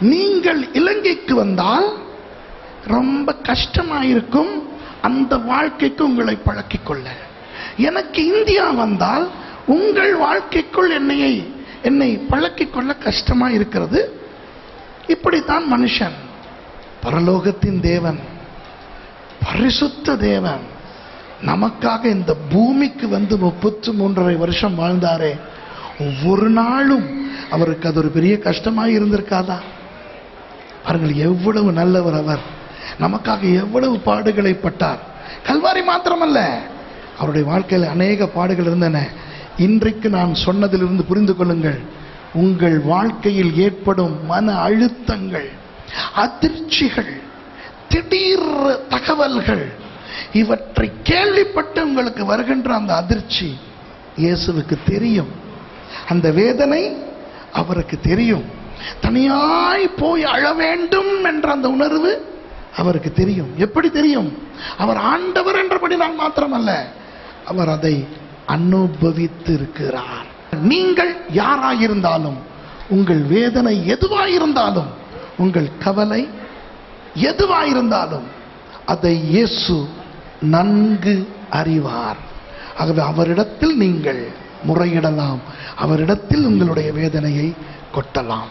நீங்கள் இலங்கைக்கு வந்தால் ரொம்ப கஷ்டமாயிருக்கும். அந்த வாழ்க்கைக்கு உங்களை பழக்கிக் கொள்ள. எனக்கு இந்தியா வந்தால் உங்கள் வாழ்க்கைக்குள் என்னையை என்னை பழக்கிக் கொள்ள கஷ்டமாக இருக்கிறது இப்படித்தான் மனுஷன். பரலோகத்தின் தேவன் பரிசுத்த தேவன். நமக்காக இந்த பூமிக்கு வந்து முப்பத்து மூன்றரை வருஷம் வாழ்ந்தாரே. ஒவ்வொரு நாளும் அவருக்கு அது ஒரு பெரிய கஷ்டமாக இருந்திருக்காதா பாருங்கள் எவ்வளவு நல்லவர் அவர். நமக்காக எவ்வளவு பாடுகளை பட்டார். கல்வாரி மாத்திரமல்ல. அவருடைய வாழ்க்கையில் அநேக பாடுகள் இருந்தன. இன்றைக்கு நான் சொன்னதிலிருந்து புரிந்து கொள்ளுங்கள். உங்கள் வாழ்க்கையில் ஏற்படும் மன அழுத்தங்கள் அதிர்ச்சிகள் திடீர் தகவல்கள் இவற்றை கேள்விப்பட்டு உங்களுக்கு வருகின்ற அந்த அதிர்ச்சி இயேசுவுக்கு தெரியும். அந்த வேதனை அவருக்கு தெரியும். தனியாய் போய் அழ வேண்டும் என்ற அந்த உணர்வு அவருக்கு தெரியும். எப்படி தெரியும்? அவர் ஆண்டவர் என்றபடி நான் மாத்திரமல்ல. அவர் அதை அனுபவித்து இருக்கிறார் நீங்கள் யாராயிருந்தாலும் உங்கள் வேதனை எதுவாயிருந்தாலும் உங்கள் கவலை எதுவாயிருந்தாலும் அதை இயேசு நன்கு அறிவார். ஆகவே அவரிடத்தில் நீங்கள் முறையிடலாம். அவரிடத்தில் உங்களுடைய வேதனையை கொட்டலாம்.